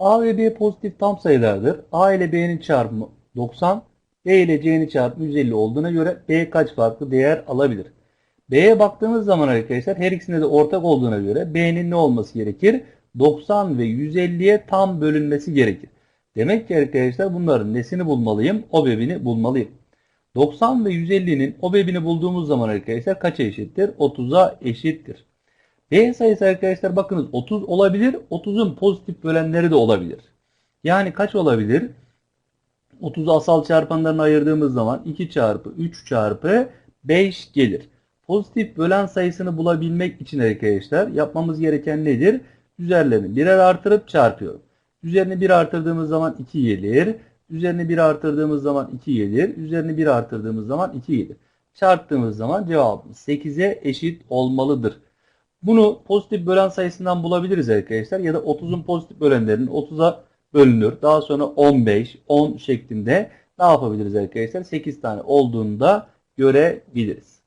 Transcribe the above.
A ve B pozitif tam sayılardır. A ile B'nin çarpımı 90, B ile C'nin çarpımı 150 olduğuna göre B kaç farklı değer alabilir? B'ye baktığımız zaman arkadaşlar her ikisinde de ortak olduğuna göre B'nin ne olması gerekir? 90 ve 150'ye tam bölünmesi gerekir. Demek ki arkadaşlar bunların nesini bulmalıyım? OBEB'ini bulmalıyım. 90 ve 150'nin OBEB'ini bulduğumuz zaman arkadaşlar kaça eşittir? 30'a eşittir. B sayısı arkadaşlar bakınız 30 olabilir. 30'un pozitif bölenleri de olabilir. Yani kaç olabilir? 30'u asal çarpanlarına ayırdığımız zaman 2 çarpı 3 çarpı 5 gelir. Pozitif bölen sayısını bulabilmek için arkadaşlar yapmamız gereken nedir? Üzerlerini birer artırıp çarpıyorum. Üzerini 1 artırdığımız zaman 2 gelir. Üzerini 1 artırdığımız zaman 2 gelir. Üzerini 1 artırdığımız zaman 2 gelir. Çarptığımız zaman cevabımız 8'e eşit olmalıdır. Bunu pozitif bölen sayısından bulabiliriz arkadaşlar. Ya da 30'un pozitif bölenlerinin 30'a bölünür. Daha sonra 15, 10 şeklinde ne yapabiliriz arkadaşlar? 8 tane olduğunda görebiliriz.